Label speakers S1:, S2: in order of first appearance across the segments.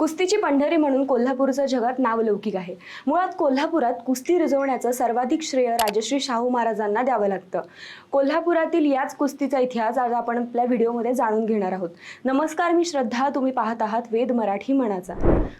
S1: कुस्तीची पंढरी म्हणून कोल्हापूरचं जगात नावलौकिक आहे. मुळात कोल्हापुरात कुस्ती रुजवण्याचं सर्वाधिक श्रेय राजश्री शाहू महाराजांना द्यावं लागतं. कोल्हापुरातील याच कुस्तीचा इतिहास आज आपण आपल्या व्हिडिओमध्ये जाणून घेणार आहोत. नमस्कार मी श्रद्धा. तुम्ही पाहत आहात वेद मराठी मनाचा.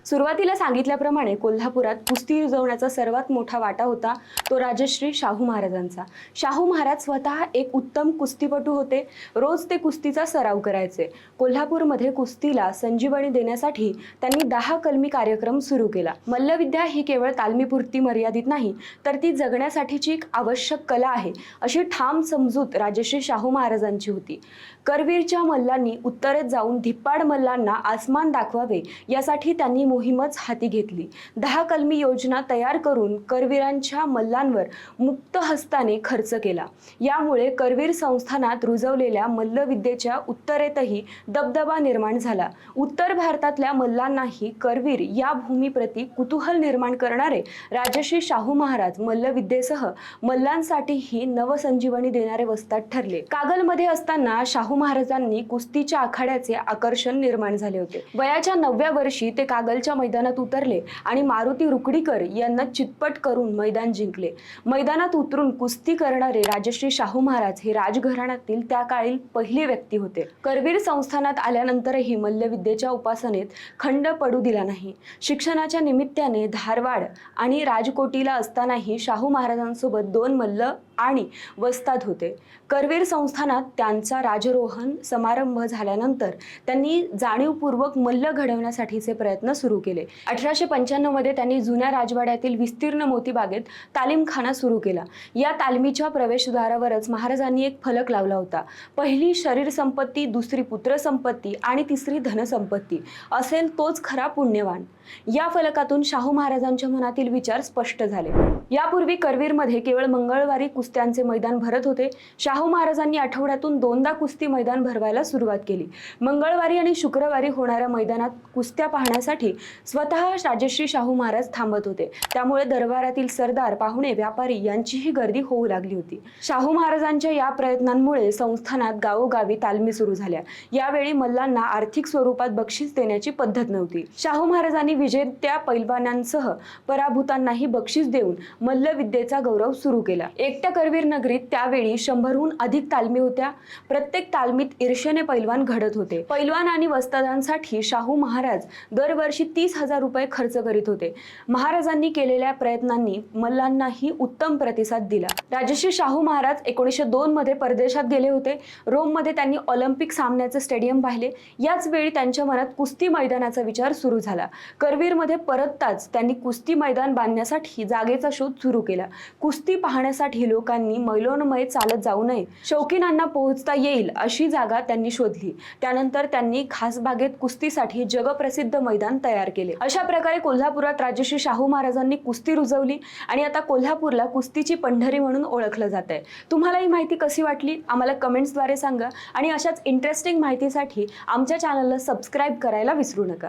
S1: सुरुवातीला सांगितल्याप्रमाणे कोल्हापुरात कुस्ती रुजवण्याचा सर्वात मोठा वाटा होता तो राजश्री शाहू महाराजांचा. शाहू महाराज स्वतः एक उत्तम कुस्तीपटू होते. रोज ते कुस्तीचा सराव करायचे. कोल्हापूरमध्ये कुस्तीला संजीवनी देण्यासाठी त्यांनी दहा कलमी कार्यक्रम सुरू केला. मल्लविद्या ही केवळ तालमीपुरती मर्यादित नाही तर ती जगण्यासाठीची एक आवश्यक कला आहे अशी ठाम समजूत राजश्री शाहू महाराजांची होती. करवीरच्या मल्लांनी उत्तरेत जाऊन धिप्पाड मल्लांना आसमान दाखवावे यासाठी त्यांनी मोहीमच हाती घेतली. दहा कलमी योजना तयार करून करवीरांच्या मल्लांवर मुक्त हस्ताने खर्च केला. यामुळे करवीर संस्थानात रुजवलेल्या मल्लविद्येच्या उत्तरेतही दबदबा निर्माण झाला. उत्तर भारतातल्या मल्लांनाही करवीर या भूमीप्रती कुतूहल निर्माण करणारे राजश्री शाहू महाराज मल्लविद्येसह मल्लांसाठीही नवसंजीवनी देणारे वस्ताद ठरले. कागलमध्ये असताना शाहू महाराजांनी कुस्तीच्या आखाड्याचे आकर्षण निर्माण झाले होते. वयाच्या नवव्या वर्षी ते कागलच्या मैदानात उतरले आणि मारुती रुकडीकर यांना चितपट करून मैदान जिंकले. मैदानात उतरून कुस्ती करणारे राजश्री शाहू महाराज हे राजघराण्यातील त्या काळी पहिली व्यक्ती होते. करवीर संस्थानात आल्यानंतरही मल्लविद्येच्या उपासनेत खंड पडू दिला नाही. शिक्षणाच्या निमित्ताने धारवाड आणि राजकोटीला असतानाही शाहू महाराजांसोबत दोन मल्ल आणि वस्ताद होते. करवीर संस्थानात त्यांचा राजरोहण समारंभ झाल्यानंतर त्यांनी जाणीवपूर्वक मल्ल घडवण्यासाठीचे प्रयत्न सुरू केले. अठराशे पंच्याण्णवमध्ये त्यांनी जुन्या राजवाड्यातील विस्तीर्ण मोतीबागेत तालीमखाना सुरू केला. या तालमीच्या प्रवेशद्वारावरच महाराजांनी एक फलक लावला होता. पहिली शरीर संपत्ती दुसरी पुत्र संपत्ती आणि तिसरी धनसंपत्ती असेल तोच खरा पुण्यवान. या फलकातून शाहू महाराजांच्या मनातील विचार स्पष्ट झाले. यापूर्वी करवीरमध्ये केवळ मंगळवारी कुस्त्यांचे मैदान भरत होते. शाहू महाराजांनी आठवड्यातून दोनदा कुस्ती मैदान भरवायला सुरुवात केली. मंगळवारी आणि शुक्रवारी होणाऱ्या मैदानात कुस्त्या पाहण्यासाठी स्वतः राजश्री शाहू महाराज थांबत होते. त्यामुळे दरबारातील सरदार पाहुणे व्यापारी यांचीही गर्दी होऊ लागली होती. शाहू महाराजांच्या या प्रयत्नांमुळे संस्थानात गावोगावी तालमी सुरू झाल्या. यावेळी मल्लांना आर्थिक स्वरूपात बक्षीस देण्याची पद्धत नव्हती. शाहू महाराजांनी विजेत्या पैलवानांसह पराभूतांनाही बक्षीस देऊन मल्लविद्येचा गौरव सुरू केला. एकट्या करवीर नगरीत त्यावेळी शंभरहून अधिक तालमी होत्या. प्रत्येक तालमीत ईर्षेने पैलवान घडत होते. पैलवान आणि वस्तादांसाठी शाहू महाराज दरवर्षी तीस हजार रुपये खर्च करीत होते. महाराजांनी केलेल्या प्रयत्नांनी मल्लांनाही उत्तम प्रतिसाद दिला. राजश्री शाहू महाराज एकोणीसशे दोन मध्ये परदेशात गेले होते. रोममध्ये त्यांनी ऑलिम्पिक सामन्याचे स्टेडियम पाहिले. याच वेळी त्यांच्या मनात कुस्ती मैदानाचा विचार सुरू झाला. करवीरमध्ये परतताच त्यांनी कुस्ती मैदान बांधण्यासाठी जागेचा शोध सुरू केला. कुस्ती पाहण्यासाठी लोक लोकांनी मैलोनमय चालत जाऊ नये. शौकीनांना पोहोचता येईल अशी जागा त्यांनी शोधली. त्यानंतर त्यांनी खासबागेत कुस्तीसाठी जगप्रसिद्ध मैदान तयार केले. अशा प्रकारे कोल्हापुरात राजश्री शाहू महाराजांनी कुस्ती रुजवली आणि आता कोल्हापूरला कुस्तीची पंढरी म्हणून ओळखलं जात आहे तुम्हाला ही माहिती कशी वाटली? आम्हाला कमेंट्सद्वारे सांगा आणि अशाच इंटरेस्टिंग माहितीसाठी आमच्या चॅनलला सबस्क्राईब करायला विसरू नका.